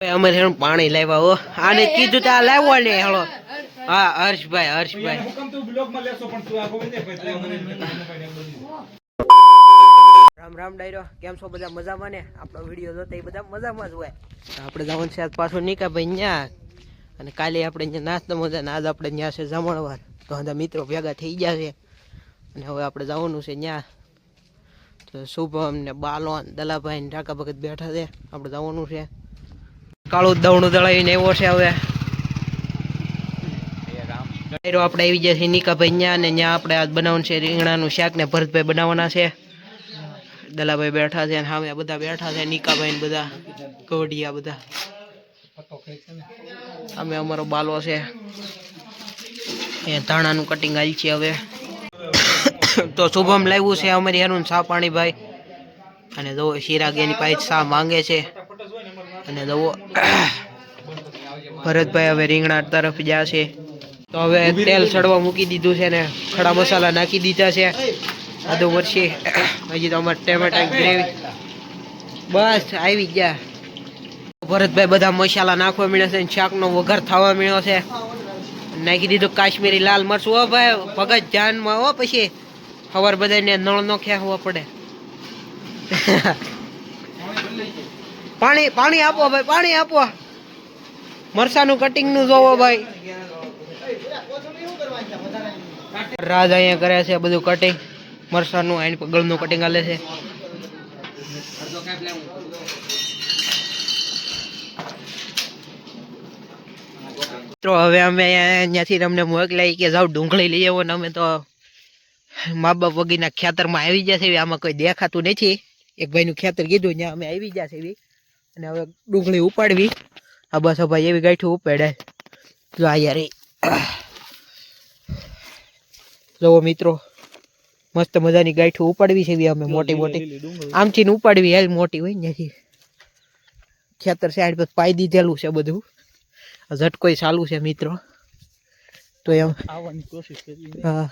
અમે હેણ પાણી લાવ્યા હો. આને કીધું તા લાવો ને હેલો હા હર્ષભાઈ હર્ષભાઈ. રામ રામ ડાયરો. કેમ છો બધા મજામાં ને? આપણો વીડિયો જોતા એ બધા મજામાં જ હોય. આપણે જવાનું છે આજ પાછું નીકાભાઈ ત્યાં ન્યા અને કાલે આપણે ત્યાં નાસ્તો મજા ને આજ આપણે ન્યા છે જમણવાર. તો બધા મિત્રો ભેગા થઈ ગયા છે. અને હવે આપણે જવાનું છે ન્યા તો શુભમ ને બાલોન દલાભાઈ ને ટાકા ભગત બેઠા છે. આપણે જવાનું છે. કાળું દવણું દળાવીને એવો છે હવે. આપણે આવી ગયા છે નીકાભાઈ ન્યા ને ન્યા આપણે આજ બનાવવાનું છે રીંગણાનું શાક ને ભરતભાઈ બનાવવાના છે. દલાભાઈ બેઠા છે અને સામે બધા બેઠા છે નીકાભાઈ ને બધા કવડિયા બધા. અમે અમારો બાલો છે. એ ધાણાનું કટિંગ આવી છે હવે. તો શુભમ લાવ્યું છે અમારી હેરું ચા પાણી ભાઈ. અને જો શિરાગ એની પાસે સા માંગે છે. અને જવો ભરતભાઈ હવે રીંગણા તરફ છે. તો હવે તેલ ચડવા મૂકી દીધું છે ને ખડા મસાલા નાખી દીધા છે. આદુ મરચી હજી તો અમારે ટેમેટા ગ્રેવી. બસ, આવી ગયા. ભરતભાઈ બધા મસાલા નાખવા મળ્યા છે શાકનો વઘાર થવા મળ્યો છે. નાખી દીધું કાશ્મીરી લાલ મરચું. હો ભાઈ, ભગત જાનમાં. હો પછી ખબર બધાને નળ નો હોવા પડે. પાણી પાણી આપો ભાઈ, પાણી આપો. મરસાનું કટિંગનું જોવો ભાઈ. રાજ અહીંયા કરે છે બધું કટિંગ મરસાનું આઈ પગલનું કટિંગ આલે છે. મિત્રો હવે અમે ત્યાંથી અમને મોકલાઈ કે જાઓ, ડુંગળી લઈ આવો ને અમે તો મા બાપ વગીના ખેતરમાં આવી છે. આમાં કોઈ દેખાતું નથી. એક ભાઈનું ખેતર કીધું, ત્યાં અમે આવી ગયા છે. અને હવે ડુંગળી ઉપાડવી. આ બસ ભાઈ એવી ગાંઠું ઉપાડે. જો આ યાર જુઓ મિત્રો મસ્ત મજાની ગાંઠું ઉપાડવી છે અમે મોટી મોટી. આમથી ઉપાડવી હેલ મોટી હોય ને ખેતર સાઈડ પર પાઈ દીધેલું છે બધું. આ ઝટકોય ચાલુ છે મિત્રો. તો એમ. આવવાની કોશિશ હા.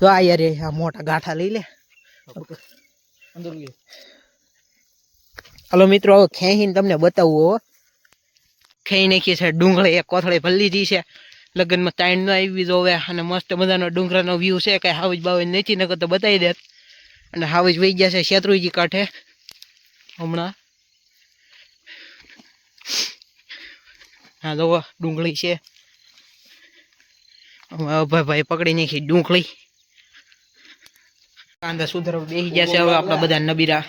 તો આ યાર આ મોટા ગાંઠા લઈ લે. અંદર હાલો મિત્રો, હવે ખેંચીને તમને બતાવું હો. ખેંચી નાખીએ છે ડુંગળી, એક કોથળી ભલી જી છે. લગ્નમાં તાઈન ન આવી જોવે અને મસ્ત મજાનો ડુંગરાનો વ્યૂ છે, કાંઈ હાવજ બાવજ નથી, નકર તો બતાવી દેત. અને હાવજ વહી ગયા છે શેત્રુજી કાંઠે. હમણાં. હા, જોવો, ડુંગળી છે. અભય ભાઈ પકડી નાખી ડુંગળી. કાંદા સુધર બેસી જશે હવે આપણા બધા નબીરા.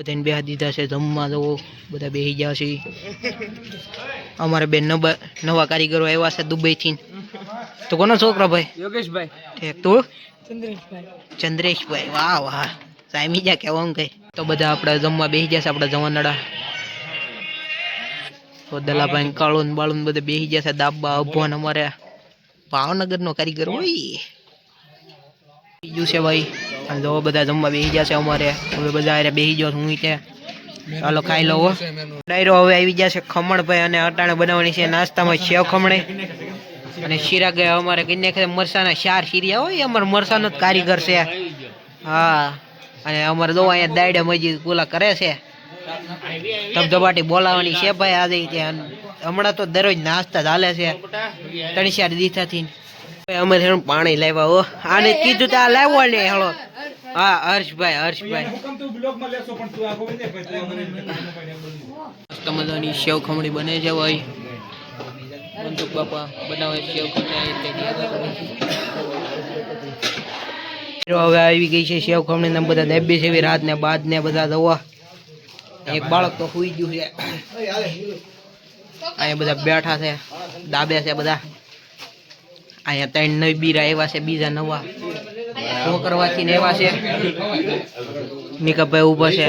બધાને બેહા દીધા છે જમવા જવો બધા બેસી ગયા છે. અમારે બે નવા નવા કારીગરો આવ્યા છે દુબઈથી. તો કોનો છોકરો ભાઈ? યોગેશભાઈ. ઠીક તું? ચંદ્રેશભાઈ. ચંદ્રેશભાઈ વાહ વાહ. સામી જા કેવા કઈ. તો બધા આપણે જમવા બેસી ગયા છે આપણા જવાનડા. તો દલાભાઈ કાળુન ને બાળું બધા બેસી ગયા છે દાબા અભવાન અમારે ભાવનગર નો કારીગર હોય. બીજું છે ભાઈ? જો બધા જમવા બેસી ગયા અમારે. હવે બધા અરે બેસી ગયો હું તે ચાલો ખાઈ લો. ડાયરો હવે આવી ગયા છે ખમણ ભાઈ અને અટાણે બનાવવાની છે નાસ્તામાં સેવ ખમણે. અને શીરા ગયા અમારે કઈ નાખે મરસાના ચાર શીરિયા હોય, અમારે મરસાનો જ કારીગર છે. હા, અને અમારે જો અહીંયા દાયડે મજી બોલા કરે છે. ધબધબાટી બોલાવાની છે ભાઈ આજે ત્યાં. હમણાં તો દરરોજ નાસ્તા ચાલે છે. ત્રણ ચાર દિવસથી અમે પાણી લાવ્યા આને કીધું તો આ લાવ્યો ને, હેલો. હા હર્ષભાઈ હર્ષભાઈ. હુકમ તું બ્લોગમાં લેશો પણ તું આ ગોવિંદે ભાઈ મજાની સેવ ખમણી બને છે ભાઈ. બંદૂક બાપા બનાવે શેવ ખમણી હવે આવી ગઈ છે શેવ ખમણી ને બધા દેબી છે એવી રાત ને બાદ ને બધા દવા. એક બાળક તો સુઈ ગયું છે. અહીંયા બધા બેઠા છે દાબે છે બધા. અહીંયા ત્રણ નવી બીરા આવ્યા છે બીજા નવા. શું કરવાથી ને એવા છે? નિકાભાઈ ઊભા છે.